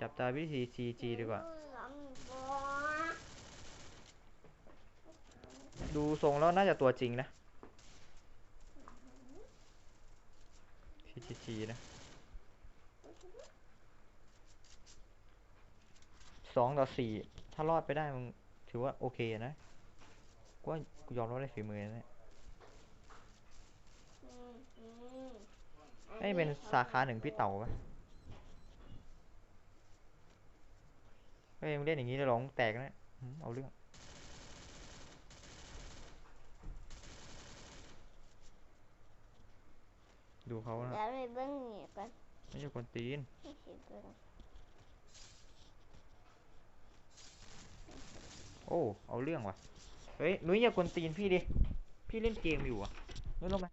จับตาวิธี CG ดีกว่า ดูทรงแล้วน่าจะตัวจริงนะ CG นะสองต่อสี่ถ้ารอดไปได้มึงถือว่าโอเคนะกูว่ากูยอมรับในฝีมือนะเนี่ยไอ้ยเป็นสาขาหนึ่งพี่เต่าปะ ฮ้ยมึงเล่นอย่างนี้จะร้องแตกนะหืมเอาเรื่องดูเขานะแล้วไปเบิ้งนี่กันไม่ใช่คนตีนให้สิเบิ้งโอ้ เอาเรื่องว่ะ เฮ้ย นุ้ยอย่ากวนตีนพี่ดิ พี่เล่นเกมอยู่อะนุ้ยลงมา